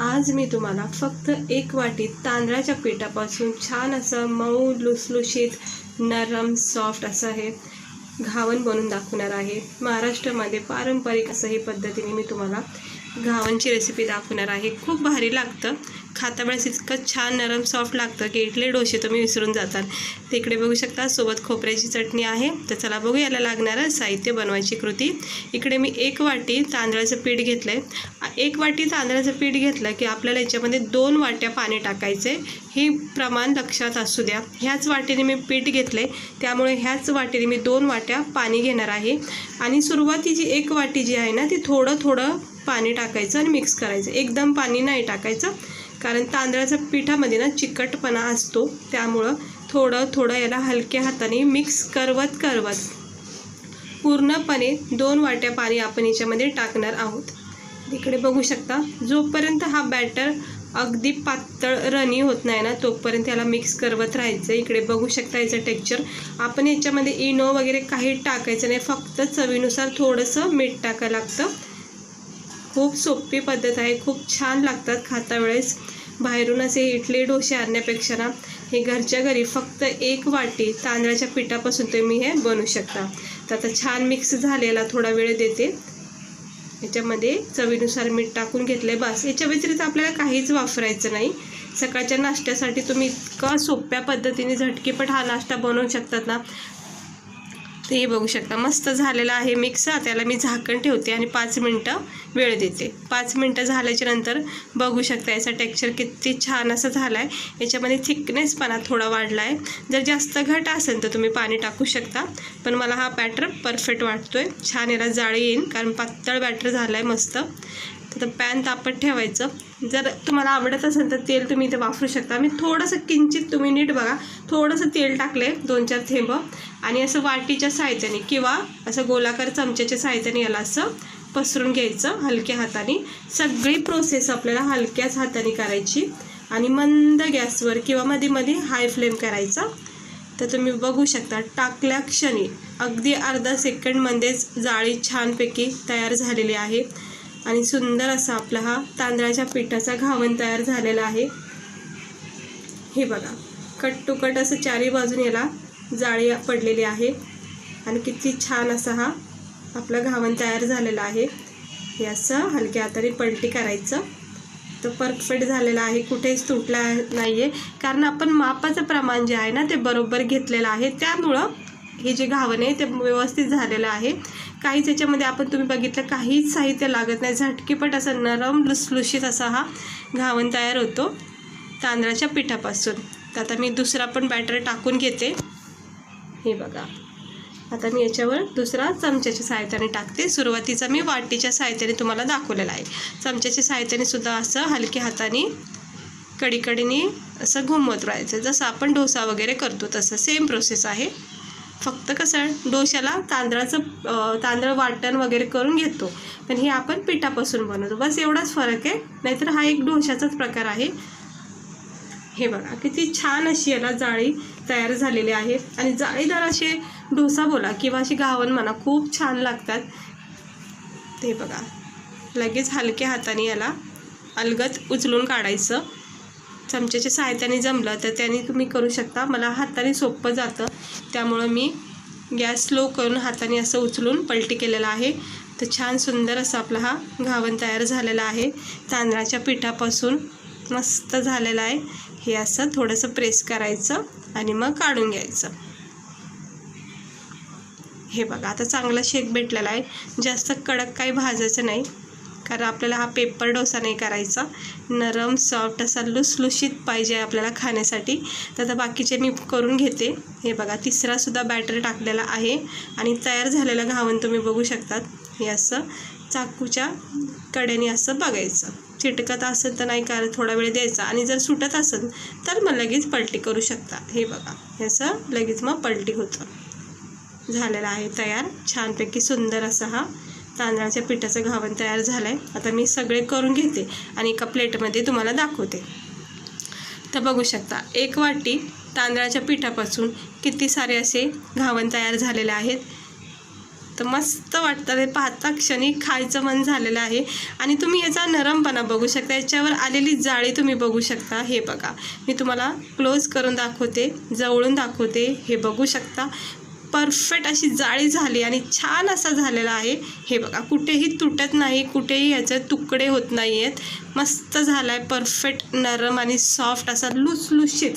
आज मी तुम्हाला फक्त एक वाटी तांदळाच्या पिठापासून छान असं मऊ लुसलुशीत नरम सॉफ्ट असं हे घावण बनवून दाखवणार आहे. महाराष्ट्रामध्ये पारंपरिक असं ही पद्धतीने मी तुम्हाला घावांची रेसिपी दाखवणार आहे. खूप भारी लागतं. खाता वेळेस इतकं छान नरम सॉफ्ट लागतं की इथले डोसे तुम्ही विसरून जाताल तिकडे बघू शकता सोबत खोबऱ्याची चटणी आहे. तर चला बघू याला लागणारं साहित्य बनवायची कृती. इकडे मी एक वाटी तांदळाचं पीठ घेतलं आहे एक वाटी तांदळाचं पीठ घेतलं की आपल्याला याच्यामध्ये दोन वाट्या पाणी टाकायचं आहे हे प्रमाण लक्षात असू द्या. ह्याच वाटीने मी पीठ घेतलं आहे त्यामुळे ह्याच वाटीने मी दोन वाट्या पाणी घेणार आहे. आणि सुरुवातीची एक वाटी जी आहे ना ती थोडं थोडं पाणी टाकायचं आणि मिक्स करायचं. एकदम पाणी नाही टाकायचं कारण तांदळाच्या पिठामध्ये ना चिकटपणा असतो. त्यामुळं थोडं थोडं याला हलक्या हाताने मिक्स करवत करवत पूर्णपणे दोन वाट्या पाणी आपण याच्यामध्ये टाकणार आहोत. इकडे बघू शकता जोपर्यंत हा बॅटर अगदी पातळ रनी होत नाही ना तोपर्यंत याला मिक्स करवत राहायचं. इकडे बघू शकता याचं टेक्स्चर आपण याच्यामध्ये इनो वगैरे काही टाकायचं नाही. फक्त चवीनुसार थोडंसं मीठ टाकायला लागतं. खूप सोपी पद्धत आहे. खूप छान लागतात खाता वेळेस. बाहेरून असे इडली डोसे आणण्यापेक्षा ना हे घरच्या घरी फक्त एक वाटी तांदळाच्या पिठापासून तुम्ही हे बनवू शकता. तर आता छान मिक्स झालेला थोडा वेळ देते. याच्यामध्ये चवीनुसार मीठ टाकून घेतलं बस. याच्या व्यतिरिक्त आपल्याला काहीच वापरायचं नाही. सकाळच्या नाश्त्यासाठी तुम्ही इतका सोप्या पद्धतीने झटकीपट हा नाश्ता बनवू शकतात ना तर हे बघू शकता. मस्त झालेलं आहे मिक्स त्याला मी झाकण ठेवते आणि पाच मिनटं वेळ देते. पाच मिनटं झाल्याच्यानंतर बघू शकता याचा टेक्स्चर किती छान असं झाला आहे याच्यामध्ये थिकनेसपणा थोडा वाढला आहे जर जास्त घट असेल तर तुम्ही पाणी टाकू शकता. पण मला हा बॅटर परफेक्ट वाटतो आहे छान याला जाळी येईल कारण पातळ बॅटर झाला आहे मस्त. तर पॅन तापत ठेवायचं. जर तुम्हाला आवडत असेल तर तेल तुम्ही इथे वापरू शकता. मी थोडंसं किंचित तुम्ही नीट बघा. थोडंसं तेल टाकले दोन चार थेंब. आणि असं वाटीच्या साहाय्याने किंवा असं गोलाकार चमच्याच्या साहाय्याने याला असं पसरून घ्यायचं हलक्या हाताने. सगळी प्रोसेस आपल्याला हलक्याच हाताने करायची. आणि मंद गॅसवर किंवा मध्ये मध्ये हाय फ्लेम करायचा. तर तुम्ही बघू शकता टाकल्या क्षणी अगदी अर्धा सेकंडमध्येच जाळी छानपैकी तयार झालेली आहे. आणि सुंदर असा आपला हा तांदळाच्या पिठाचा घावण तयार झालेला आहे. हे बघा कट टू कट असं चारी बाजून याला जाळी पडलेली आहे. आणि किती छान असा हा आपला घावण तयार झालेला आहे. हे असं हलक्या हाताने पलटी करायचं. तर परफेक्ट झालेला आहे कुठेच तुटला नाही आहे कारण आपण मापाचं प्रमाण जे आहे ना ते बरोबर घेतलेलं आहे. त्यामुळं हे जे घावण आहे ते व्यवस्थित झालेलं आहे. काहीच याच्यामध्ये आपण तुम्ही बघितलं काहीच साहित्य लागत नाही. झटकीपट असं नरम लुसलुशीत असा हा घावण तयार होतो तांदळाच्या पिठापासून. तर आता मी दुसरा पण बॅटर टाकून घेते. हे बघा. आता मी याच्यावर दुसरा चमच्याच्या साहित्याने टाकते. सुरुवातीचा मी वाटीच्या साहित्याने तुम्हाला दाखवलेला आहे. चमच्याच्या साहित्याने सुद्धा असं हलक्या हाताने कडीकडीने असं घुमवत राहायचं. जसं आपण डोसा वगैरे करतो तसं सेम प्रोसेस आहे. फक्त कसं डोश्याला तांदळाचं तांदळ वाटण वगैरे करून घेतो. पण हे आपण पिठापासून बनवतो. बस एवढाच फरक आहे. नाहीतर हा एक डोशाचाच प्रकार आहे. हे बघा किती छान अशी याला जाळी तयार झालेली आहे. आणि जाळीदार असे डोसा बोला किंवा अशी घावण म्हणा खूप छान लागतात. ते बघा लगेच हलक्या हाताने याला अलगत उचलून काढायचं. चमच्याच्या सहाय्याने जमलं तर त्याने तुम्ही करू शकता. मला हाताने सोपं जातं. त्यामुळं मी गॅस स्लो करून हाताने असं उचलून पलटी केलेला आहे. तर छान सुंदर असा आपला हा घावण तयार झालेला आहे. तांदळाच्या पिठापासून मस्त झालेला आहे. हे असं थोडंसं प्रेस करायचं आणि मग काढून घ्यायचं. हे बघा आता चांगला शेक भेटलेला आहे. जास्त कडक काही भाजायचं नाही. कारण आपल्याला हा पेपर डोसा नाही करायचा. नरम सॉफ्ट असा लुसलुशीत पाहिजे आपल्याला खाण्यासाठी. तर आता बाकीचे मी करून घेते. हे बघा तिसरासुद्धा बॅटर टाकलेला आहे. आणि तयार झालेलं घावण तुम्ही बघू शकतात. हे असं चाकूच्या कडेने असं बघायचं. चिटकत असेल तर नाही कारण थोडा वेळ द्यायचा. आणि जर सुटत असेल तर मग लगेच पलटी करू शकता. हे बघा हे असं लगेच मग पलटी होतं. झालेलं आहे तयार. छानपैकी सुंदर असा हा तांदळाच्या पिठाचं घावण तयार झालं आहे आता मी सगळे करून घेते आणि एका प्लेटमध्ये तुम्हाला दाखवते. तर बघू शकता एक वाटी तांदळाच्या पिठापासून किती सारे असे घावण तयार झालेले आहेत. तर मस्त वाटतं ते पाहता क्षणी खायचं मन झालेलं आहे. आणि तुम्ही याचा नरमपणा बघू शकता. याच्यावर आलेली जाळी तुम्ही बघू शकता. हे बघा मी तुम्हाला क्लोज करून दाखवते जवळून दाखवते. हे बघू शकता. परफेक्ट अशी जाळी झाली आणि छान असा झालेला आहे. हे बघा कुठेही तुटत नाही कुठेही याचे तुकडे होत नाही आहेत मस्त झाला आहे परफेक्ट नरम आणि सॉफ्ट असा लुसलुशीत.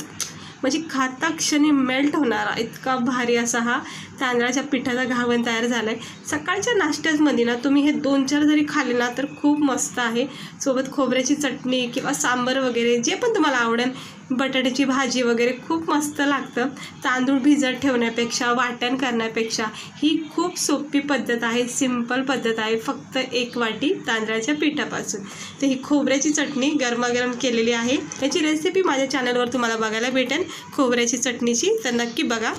म्हणजे खाता क्षणी मेल्ट होणारा इतका भारी असा हा. तांदळाच्या पिठाचा घावण तयार झाला आहे सकाळच्या नाश्त्यामध्ये ना तुम्ही हे दोन चार जरी खाल्ले ना तर खूप मस्त आहे. सोबत खोबऱ्याची चटणी किंवा सांबर वगैरे जे पण तुम्हाला आवडेल बटाट्याची भाजी वगैरे खूप मस्त लागतं. तांदूळ भिजत ठेवण्यापेक्षा वाटण करण्यापेक्षा ही खूप सोपी पद्धत आहे सिंपल पद्धत आहे फक्त एक वाटी तांदळाच्या पिठापासून. तर ही खोबऱ्याची चटणी गरमागरम केलेली आहे. याची रेसिपी माझ्या चॅनलवर तुम्हाला बघायला भेटेल. खोबऱ्याची चटणीची तर नक्की बघा.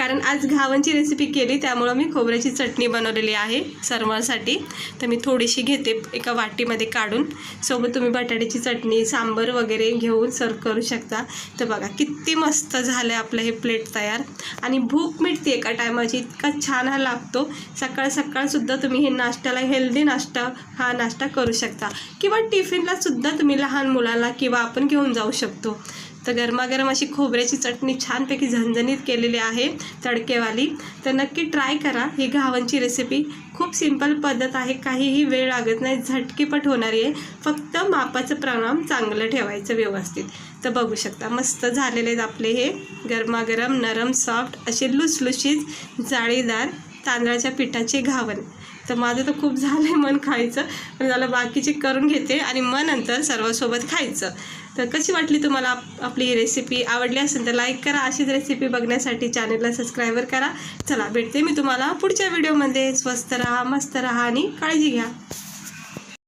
कारण आज घावनची रेसिपी केली त्यामुळं मी खोबऱ्याची चटणी बनवलेली आहे सरमळसाठी तर मी थोडीशी घेते एका वाटीमध्ये काढून. सोबत तुम्ही बटाट्याची चटणी सांबर वगैरे घेऊन सर्व करू शकता. तर बघा किती मस्त झालं आहे आपलं हे प्लेट तयार. आणि भूक मिळते एका टायमाची? इतका छान हा लागतो. सकाळ सकाळसुद्धा तुम्ही हे नाश्त्याला हेल्दी नाश्ता हा नाश्ता करू शकता. किंवा टिफिनलासुद्धा तुम्ही लहान मुलांना किंवा आपण घेऊन जाऊ शकतो. तर गरमागरम अशी खोबऱ्याची चटणी छानपैकी झणझणीत केलेली आहे तडकेवाली. तर नक्की ट्राय करा. ही घावनची रेसिपी खूप सिंपल पद्धत आहे. काहीही वेळ लागत नाही. झटकीपट होणारी आहे. फक्त मापाचं प्रमाण चांगलं ठेवायचं व्यवस्थित. तर बघू शकता मस्त झालेले आहेत आपले हे गरमागरम नरम सॉफ्ट असे लुसलुशीत जाळीदार तांदळाच्या पिठाचे घावन. तर माझं तर खूप झालं आहे मन खायचं. पण त्याला बाकीचे करून घेते आणि मग नंतर सर्वांसोबत खायचं. तर कशी वाटली तुम्हाला आपली रेसिपी आवडली असेल तर लाईक करा. अशीच रेसिपी बघण्यासाठी चॅनलला सबस्क्राईबर करा. चला भेटते मी तुम्हाला पुढच्या व्हिडिओमध्ये स्वस्त राहा मस्त राहा आणि काळजी घ्या.